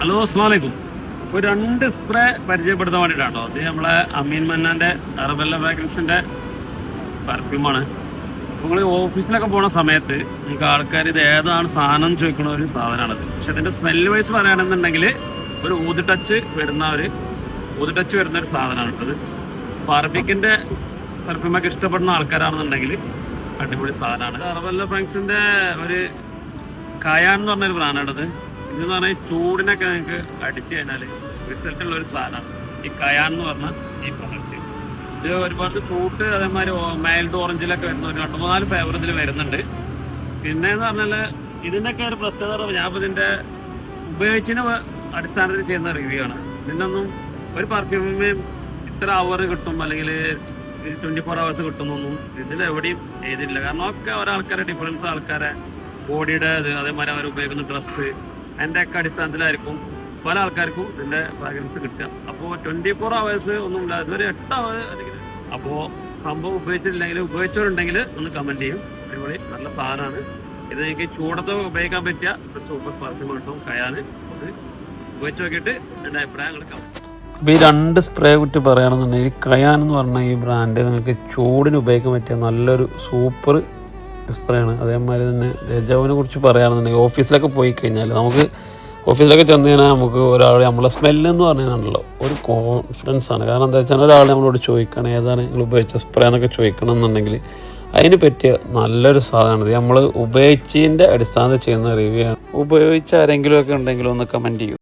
Hello അസ്ലാമലൈക്കും ഇപ്പോൾ രണ്ട് spray പരിചയപ്പെടുത്താൻ വേണ്ടിയിട്ടാണ് അത് നമ്മളെ അമീൻ മന്നാന്റെ അറബല്ല ഫ്രാഗ്രൻസിന്റെ പെർഫ്യൂമാണ് നിങ്ങൾ ഓഫീസിലൊക്കെ പോണ സമയത്ത് നിങ്ങൾക്ക് ആൾക്കാർ ഇത് ഏതാണ് സാധനം ചോദിക്കുന്ന ഒരു സാധനമാണത് പക്ഷെ ഇതിന്റെ സ്മെല്ല് വൈസ് പറയുകയാണെന്നുണ്ടെങ്കിൽ ഒരു ഊതി ടച്ച് വരുന്ന ഒരു ഊതി ടച്ച് വരുന്ന ഒരു സാധനമാണ് ഇത്. പാർബിക്കിന്റെ പെർഫ്യൂമൊക്കെ ഇഷ്ടപ്പെടുന്ന ആൾക്കാരാണെന്നുണ്ടെങ്കിൽ അടിപൊളി സാധനമാണ് അറബല്ല ഫ്രാങ്ക്സിന്റെ ഒരു കായാൻ എന്ന് പറഞ്ഞൊരു ബ്രാൻഡാണത് ഇതെന്ന് പറഞ്ഞാൽ ചൂടിനൊക്കെ നിങ്ങൾക്ക് അടിച്ചു കഴിഞ്ഞാൽ റിസൾട്ട് ഉള്ള ഒരു സാധനമാണ് ഈ കയാൻ എന്ന് പറഞ്ഞ ഈ പ്രൊഡക്റ്റ് ഇത് ഒരുപാട് ഫ്രൂട്ട് അതേമാതിരി മൈൽഡ് ഓറഞ്ചിലൊക്കെ വരുന്ന ഒരു രണ്ട് മൂന്നാൽ ഫ്ലേവർ വരുന്നുണ്ട്. പിന്നെ എന്ന് പറഞ്ഞാൽ ഇതിന്റെയൊക്കെ ഒരു പ്രത്യേകത ഞാൻ ഇതിന്റെ ഉപയോഗിച്ചതിന് അടിസ്ഥാനത്തിൽ ചെയ്യുന്ന റിവ്യൂ ആണ്. ഇതിനൊന്നും ഒരു പെർഫ്യൂമിന് ഇത്ര അവർ കിട്ടും അല്ലെങ്കിൽ ട്വന്റി ഫോർ അവേഴ്സ് കിട്ടുന്നൊന്നും ഇതിൽ എവിടെയും എഴുതിയില്ല കാരണം ഒക്കെ ഓരോ ഒരാൾക്കാരെ ഡിഫറൻസ് ആൾക്കാരെ ബോഡിയുടെ അതേമാതിരി അവർ ഉപയോഗിക്കുന്ന ഡ്രസ്സ് അതിന്റെ ഒക്കെ അടിസ്ഥാനത്തിലായിരിക്കും പല ആൾക്കാർക്കും ഇതിന്റെ ഫ്രാഗ്രൻസ് കിട്ടുക. അപ്പോൾ ട്വന്റി ഫോർ അവേഴ്സ് ഒന്നുമില്ല ഇതുവരെ എട്ട് അവർ അല്ലെങ്കിൽ അപ്പോൾ സംഭവം ഉപയോഗിച്ചിട്ടില്ലെങ്കിൽ ഉപയോഗിച്ചവരുണ്ടെങ്കിൽ ഒന്ന് കമന്റ് ചെയ്യും. അടിപൊളി നല്ല സാധനമാണ്. ഇത് എനിക്ക് ചൂടത്തോ ഉപയോഗിക്കാൻ പറ്റിയ സൂപ്പർ പെർഫ്യൂം കിട്ടും കയാണ്. അത് ഉപയോഗിച്ച് നോക്കിയിട്ട് എന്റെ അഭിപ്രായം കൊടുക്കാം അപ്പോൾ ഈ രണ്ട് സ്പ്രേ കുറ്റി പറയുകയാണെന്നുണ്ടെങ്കിൽ കയാൻ എന്ന് പറഞ്ഞ ഈ ബ്രാൻഡ് നിങ്ങൾക്ക് ചൂടിന് ഉപയോഗിക്കാൻ പറ്റിയ നല്ലൊരു സൂപ്പർ സ്പ്രേ ആണ് അതേമാതിരി തന്നെ രജാവിനെ കുറിച്ച് പറയുകയാണെന്നുണ്ടെങ്കിൽ ഓഫീസിലൊക്കെ പോയി കഴിഞ്ഞാൽ നമുക്ക് ഓഫീസിലൊക്കെ ചെന്ന് കഴിഞ്ഞാൽ നമുക്ക് ഒരാൾ നമ്മളെ സ്മെല്ല് എന്ന് പറഞ്ഞാണല്ലോ ഒരു കോൺഫിഡൻസ് ആണ്. കാരണം എന്താ വെച്ചാൽ ഒരാൾ നമ്മളോട് ചോദിക്കണം ഏതാണ് നിങ്ങൾ ഉപയോഗിച്ച സ്പ്രേ എന്നൊക്കെ ചോദിക്കണം എന്നുണ്ടെങ്കിൽ അതിന് പറ്റിയ നല്ലൊരു സാധനമാണ് നമ്മൾ ഉപയോഗിച്ചതിന്റെ അടിസ്ഥാനത്തിൽ ചെയ്യുന്ന റിവ്യൂ ആണ്. ഉപയോഗിച്ച ആരെങ്കിലും ഒക്കെ ഉണ്ടെങ്കിൽ ഒന്ന് കമന്റ് ചെയ്യും.